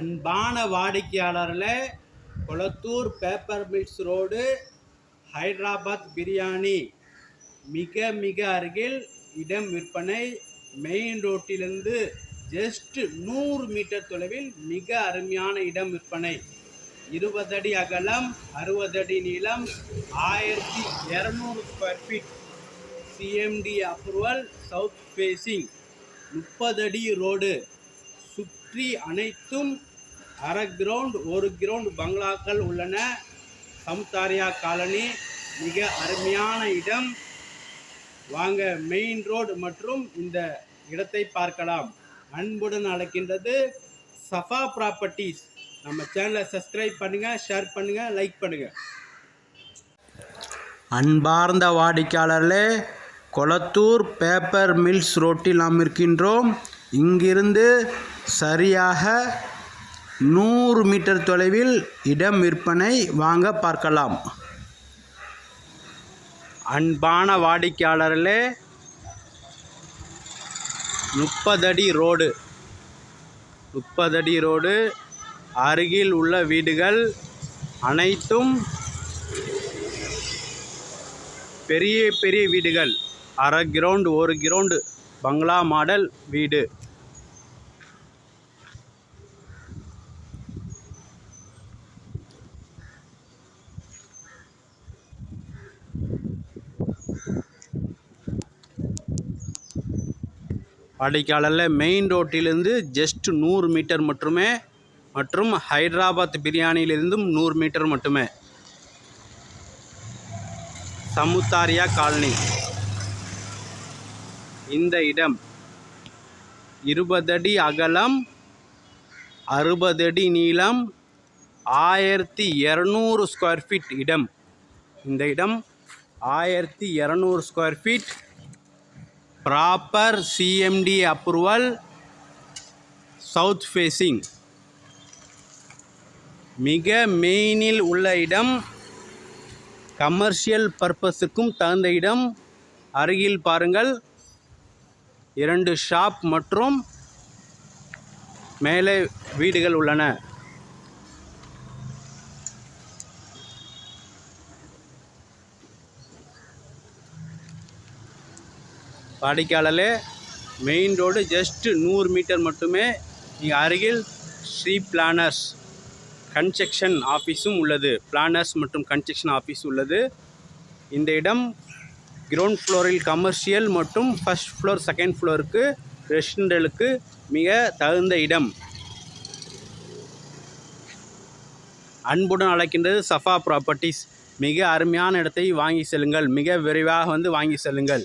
அன்பான வாடிக்கையாளரில் Kolathur paper mills road Hyderabad biryani. மிக மிக அருகில் இடம் விற்பனை. மெயின் ரோட்டிலிருந்து ஜஸ்ட் நூறு மீட்டர் தொலைவில் மிக அருமையான இடம் விற்பனை. இருபது அடி அகலம் அறுபது அடி நீளம் ஆயிரத்தி இரநூறு square feet CMD approval south facing முப்பது அடி ரோடு சுற்றி அனைத்தும் அரை கிரவுண்ட் ஒரு கிரவுண்ட் பங்களாக்கள் உள்ளன. சம்தாரியா காலனி மிக அருமையான இடம். வாங்க மெயின் ரோடு மற்றும் இந்த இடத்தை பார்க்கலாம். அன்புடன் அழைக்கின்றது சஃபா ப்ராப்பர்ட்டிஸ் நம்ம சேனலை சப்ஸ்கிரைப் பண்ணுங்கள் ஷேர் பண்ணுங்கள் லைக் பண்ணுங்கள் அன்பார்ந்த வாடிக்கையாளர்களே கொளத்தூர் பேப்பர் மில்ஸ் ரோட்டில் நாம் இருக்கின்றோம். இங்கிருந்து சரியாக நூறு மீட்டர் தொலைவில் இடம் விற்பனை வாங்க பார்க்கலாம். அன்பான வாடிக்கையாளர்களே முப்பதடி ரோடு முப்பதடி ரோடு அருகில் உள்ள வீடுகள் அனைத்தும் பெரிய பெரிய வீடுகள். அரை கிரவுண்டு ஒரு கிரவுண்டு பங்களா மாடல் வீடு. வாடிக்காலில் மெயின் ரோட்டிலிருந்து ஜஸ்ட் நூறு மீட்டர் மட்டுமே மற்றும் ஹைதராபாத் பிரியாணியிலிருந்தும் நூறு மீட்டர் மட்டுமே. சமுத்தாரியா காலனி. இந்த இடம் இருபது அடி அகலம் அறுபது அடி நீளம் ஆயிரத்தி இரநூறு ஸ்கொயர் ஃபீட் இடம். இந்த இடம் ஆயிரத்தி இரநூறு square feet proper CMD approval south facing மிக மெயினில் உள்ள இடம் கமர்ஷியல் பர்பஸுக்கும் தகுந்த இடம். அருகில் பாருங்கள் இரண்டு ஷாப் மற்றும் மேலே வீடுகள் உள்ளன. வாடிக்கையாளர்களே மெயின் ரோடு ஜஸ்ட்டு நூறு மீட்டர் மட்டுமே இங்கே அருகில் ஸ்ரீ பிளானர்ஸ் கன்ஸ்ட்ரக்ஷன் ஆஃபீஸும் உள்ளது. பிளானர்ஸ் மற்றும் கன்ஸ்ட்ரக்ஷன் ஆஃபீஸ் உள்ளது. இந்த இடம் கிரவுண்ட் ஃப்ளோரில் கமர்ஷியல் மற்றும் ஃபர்ஸ்ட் ஃப்ளோர் செகண்ட் ஃப்ளோருக்கு ரெசிடென்டலுக்கு மிக தகுந்த இடம். அன்புடன் அழைக்கின்றது சஃபா ப்ராப்பர்ட்டிஸ் மிக அருமையான இடத்தை வாங்கி செல்லுங்கள். மிக விரைவாக வந்து வாங்கி செல்லுங்கள்.